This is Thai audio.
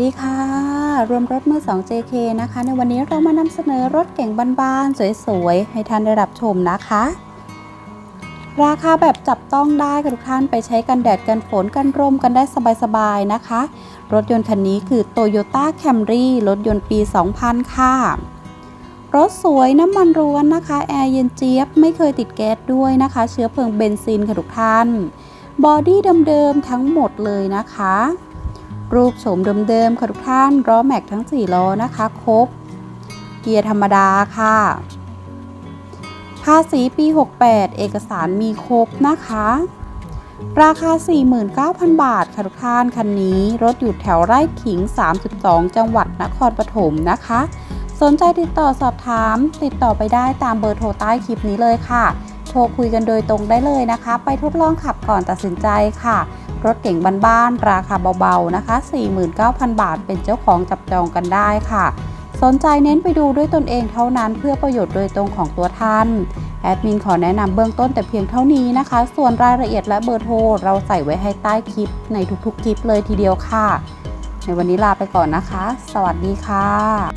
สวัสดีค่ะ รวมรถมือ 2 JK นะคะ ในวันนี้เรามานำเสนอรถเก่งบ้านๆ สวยๆ ให้ท่านได้รับชมนะคะ ราคาแบบจับต้องได้ค่ะทุกท่านไปใช้กันแดดกันฝนกันร่มกันได้สบายๆ นะคะ รถยนต์คันนี้คือ Toyota Camry รถยนต์ปี 2000 ค่ะ รถสวยน้ำมันร้วนนะคะ แอร์เย็นเจี๊ยบ ไม่เคยติดแก๊สด้วยนะคะ เชื้อเพลิงเบนซินค่ะทุกท่าน บอดี้เดิมๆทั้งหมดเลยนะคะ รูปโฉมเดิมๆค่ะทุกท่านล้อแม็กทั้ง 4 ล้อนะคะครบ เกียร์ธรรมดาค่ะ ภาษีปี 68 เอกสารมีครบนะคะ ราคา 49,000 บาทค่ะทุกท่านคันนี้ รถอยู่แถวไร่ขิง 32 จังหวัดนครปฐมนะคะ สนใจติดต่อสอบถาม ติดต่อไปได้ตามเบอร์โทรใต้คลิปนี้เลยค่ะ โทรคุยกันโดยตรงได้เลยนะคะ ไปทดลองขับก่อนตัดสินใจค่ะ รถเก่งบ้านๆราคาเบาๆนะคะ 49,000 บาทเป็นเจ้าของจับจองกันได้ค่ะ สนใจเน้นไปดูด้วยตนเองเท่านั้นเพื่อประโยชน์โดยตรงของตัวท่านแอดมินขอแนะนำเบื้องต้นแต่เพียงเท่านี้นะคะ ส่วนรายละเอียดและเบอร์โทรเราใส่ไว้ให้ใต้คลิปในทุกๆคลิปเลยทีเดียวค่ะ ในวันนี้ลาไปก่อนนะคะ สวัสดีค่ะ